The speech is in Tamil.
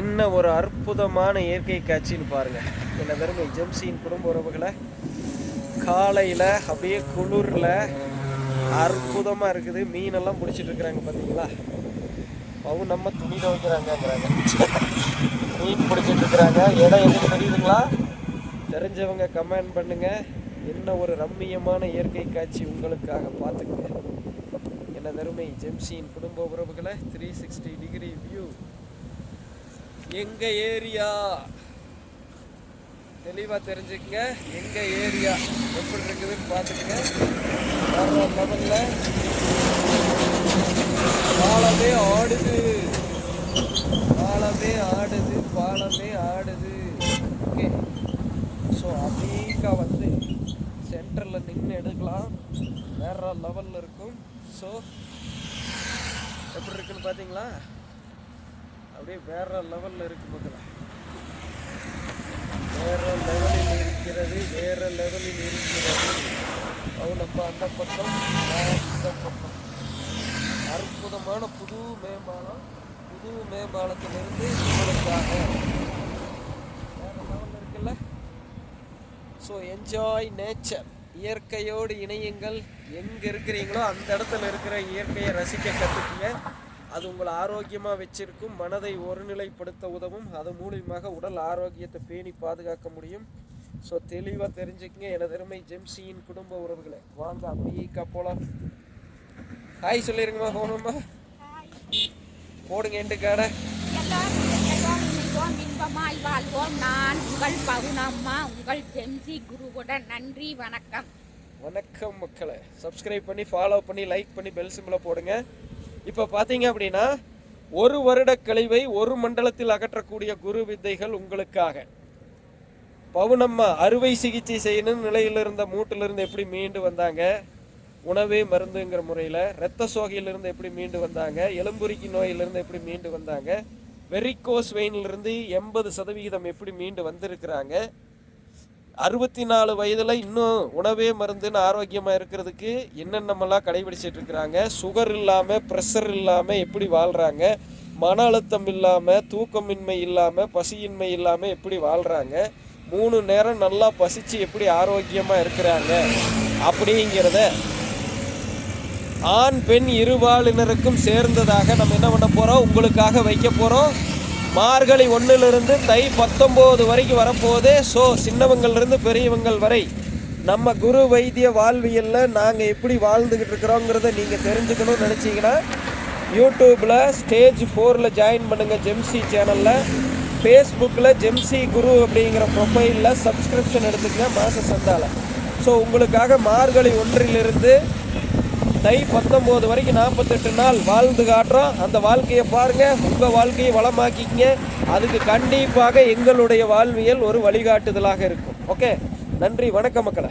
என்ன ஒரு அற்புதமான இயற்கை காட்சின்னு பாருங்க. என்ன வெறுமை ஜெம்சியின் குடும்ப உறவுகளை காலையில் அப்படியே குளிரில் அற்புதமாக இருக்குது. மீனெல்லாம் பிடிச்சிட்டு இருக்கிறாங்க பார்த்தீங்களா அவங்க நம்ம துணி துவைக்கிறாங்கங்கிறாங்க. மீன் பிடிச்சிட்டு இருக்கிறாங்க. இடம் எதுவும் தெரியுதுங்களா? தெரிஞ்சவங்க கமெண்ட் பண்ணுங்க. என்ன ஒரு ரம்மியமான இயற்கை காட்சி உங்களுக்காக பார்த்துக்குங்க. என்ன வெறுமை ஜெம்சியின் குடும்ப உறவுகளை த்ரீ சிக்ஸ்டி டிகிரி வியூ எங்க ஏரியா? தெளிவா தெரிஞ்சுக்கங்க. எங்க ஏரியா? எப்படி இருக்குதுன்னு பார்த்துக்கங்க. வேற லெவலில் பாலமே ஆடுது. பாலமே ஆடுது பாலமே ஆடுது. ஓகே. ஸோ அமீக்கா வந்து சென்டரில் நின்று எடுக்கலாம். வேற லெவலில் இருக்கும். ஸோ எப்படி இருக்குன்னு பார்த்தீங்களா? அப்படியே வேற லெவலில் இருக்கு மக்களே வேற லெவலில் இருக்கிறது வேற லெவலில் இருக்கிறது. அவ்வளோப்பா அந்த பக்கம் நான் இந்த பக்கம். அற்புதமான புது மேம்பாலம் புது மேம்பாலத்திலிருந்து உங்களுக்காக வேற லெவலில் இருக்குல்ல? ஸோ என்ஜாய் நேச்சர் இயற்கையோடு இணையுங்கள். எங்கே இருக்கிறீங்களோ அந்த இடத்துல இருக்கிற இயற்கையை ரசிக்க கற்றுக்குங்க அது உங்களை ஆரோக்கியமாக வச்சிருக்கும் மனதை ஒருநிலைப்படுத்த உதவும். அது மூலியமாக உடல் ஆரோக்கியத்தை பேணி பாதுகாக்க முடியும். ஸோ தெளிவாக தெரிஞ்சுக்கங்க. எனது அருமை ஜெம்சியின் குடும்ப உறவுகளை. வாங்க அப்படியே போலாம். ஹாய் சொல்லிருங்கம்மா போகணும்மா. போடுங்க எண்டு காடை. இன்பமாய் வாழ்வோம் நான் உங்கள் பவுனம்மா உங்கள் ஜெம்சி குருவுடன் நன்றி வணக்கம் வணக்கம் மக்களை. சப்ஸ்கிரைப் பண்ணி ஃபாலோ பண்ணி லைக் பண்ணி பெல் சிம்பிளை போடுங்க. இப்போ பார்த்தீங்க அப்படின்னா ஒரு வருட கழிவை ஒரு மண்டலத்தில் அகற்றக்கூடிய குரு வித்தைகள் உங்களுக்காக. பவுனம்மா அறுவை சிகிச்சை செய்யணும் நிலையில் இருந்த மூட்டிலிருந்து எப்படி மீண்டு வந்தாங்க? உணவே மருந்துங்கிற முறையில் இரத்த சோகையிலிருந்து எப்படி மீண்டு வந்தாங்க? எலும்புரிக்கி நோயிலிருந்து எப்படி மீண்டு வந்தாங்க? வெரிகோஸ் வெயின்லேருந்து எண்பது சதவிகிதம் எப்படி மீண்டு வந்திருக்கிறாங்க? அறுபத்தி நாலு வயதில் இன்னும் உணவே மருந்துன்னு ஆரோக்கியமாக இருக்கிறதுக்கு என்னென்னமெல்லாம் கடைபிடிச்சிட்டு இருக்கிறாங்க? சுகர் இல்லாமல் ப்ரெஷர் இல்லாமல் எப்படி வாழ்கிறாங்க மன அழுத்தம் இல்லாமல் தூக்கமின்மை இல்லாமல் பசியின்மை இல்லாமல் எப்படி வாழ்கிறாங்க மூணு நேரம் நல்லா பசிச்சு எப்படி ஆரோக்கியமாக இருக்கிறாங்க? அப்படிங்கிறத ஆண் பெண் இருபாலினருக்கும் சேர்ந்ததாக நம்ம என்ன பண்ண போகிறோம் உங்களுக்காக வைக்க போகிறோம் மார்கழி ஒன்றிலிருந்து தை பத்தொம்போது வரைக்கும் வரப்போகுது. ஸோ சின்னவங்கள்லேருந்து பெரியவங்கள் வரை நம்ம குரு வைத்திய வாழ்வியலில் நாங்கள் எப்படி வாழ்ந்துக்கிட்டு இருக்கிறோங்கிறத நீங்கள் தெரிஞ்சுக்கணும்னு நினச்சிங்கன்னா யூடியூப்பில் ஸ்டேஜ் ஃபோரில் ஜாயின் பண்ணுங்கள் ஜெம்சி சேனலில் ஃபேஸ்புக்கில் ஜெம்சி குரு அப்படிங்கிற ப்ரொஃபைலில் சப்ஸ்கிரிப்ஷன் எடுத்துக்கங்க மாத சந்தால ஸோ உங்களுக்காக மார்கழி ஒன்றிலிருந்து தை பத்தொம்போது வரைக்கும் நாற்பத்தெட்டு நாள் வாழ்ந்து காட்டுறோம். அந்த வாழ்க்கையை பாருங்கள் உங்கள் வாழ்க்கையை வளமாக்கிக்கங்க. அதுக்கு கண்டிப்பாக எங்களுடைய வாழ்வியல் ஒரு வழிகாட்டுதலாக இருக்கும். ஓகே நன்றி வணக்கம் மக்களை.